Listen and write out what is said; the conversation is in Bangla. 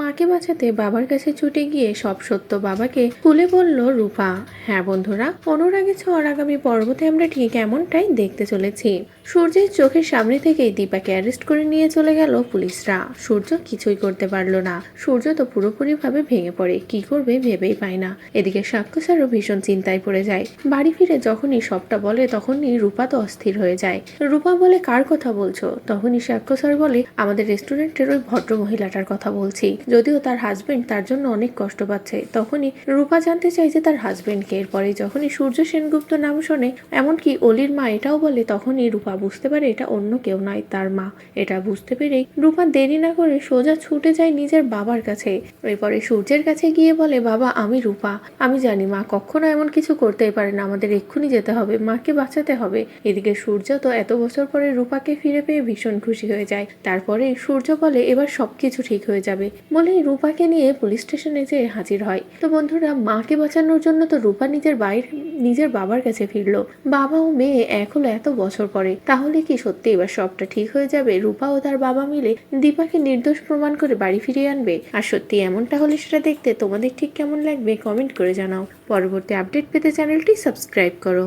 মাকে বাঁচাতে বাবার কাছে ছুটে গিয়ে সব সত্য বাবাকে খুলে বলল, রূপা হ্যাঁ বন্ধুরা অনুরাগে ছোঁয়ার আগামী পর্বতে আমরা ঠিক এমনটাই দেখতে চলেছি। সূর্যের চোখের সামনে থেকেই দীপাকে অ্যারেস্ট করে নিয়ে চলে গেল পুলিশরা। সূর্য কিছুই করতে পারল না। সূর্য তো পুরোপুরিভাবে ভেঙে পড়ে। কি করবে ভেবেই পায় না। এদিকে সাক্ষ্য স্যারও ভীষণ চিন্তায় পড়ে যায়। বাড়ি ফিরে যখনই সবটা বলে, তখনই রূপা তো অস্থির হয়ে যায়। রূপা বলে, কার কথা বলছো? তখনই সাক্ষ্য স্যার বলে, আমাদের রেস্টুরেন্টের ওই ভদ্র মহিলাটার কথা বলছি। যদিও তার হাজবেন্ড তার জন্য অনেক কষ্ট পাচ্ছে। তখনই রূপা জানতে চাই যে তার হাজবেন্ডকে এরপরে যখনই সূর্য সেনগুপ্ত নাম শোনে, এমনকি অলির মা এটাও বলে, তখনই রূপা বুঝতে পারে এটা অন্য কেউ নয়, তার মা। এটা বুঝতে পেরেই রূপা দেরি না করে সোজা ছুটে যায় নিজের বাবার কাছে। এরপরে সূর্যের কাছে গিয়ে বলে, বাবা, আমি রূপা। আমি জানি মা কখনো এমন কিছু করতেই পারে না। আমাদের এক্ষুনি যেতে হবে। মাকে বাঁচাতে হবে। এদিকে সূর্য তো এত বছর পরে রূপাকে ফিরে পেয়ে ভীষণ খুশি হয়ে যায়। তারপরে সূর্য বলে, এবার সবকিছু ঠিক হয়ে যাবে। বলেই রূপাকে নিয়ে পুলিশ স্টেশনে যেয়ে হাজির হয়। তো বন্ধুরা, মাকে বাঁচানোর জন্য তো রূপা নিজের বাইরে, নিজের বাবার কাছে ফিরলো। বাবা ও মেয়ে হলো এত বছর পরে, তাহলে কি সত্যি এবার সবটা ঠিক হয়ে যাবে? রূপা ও তার বাবা মিলে দীপাকে নির্দোষ প্রমাণ করে বাড়ি ফিরিয়ে আনবে? আর সত্যি এমনটা হলে সেটা দেখতে তোমাদের ঠিক কেমন লাগবে? কমেন্ট করে জানাও। পরবর্তী আপডেট পেতে চ্যানেলটি সাবস্ক্রাইব করো।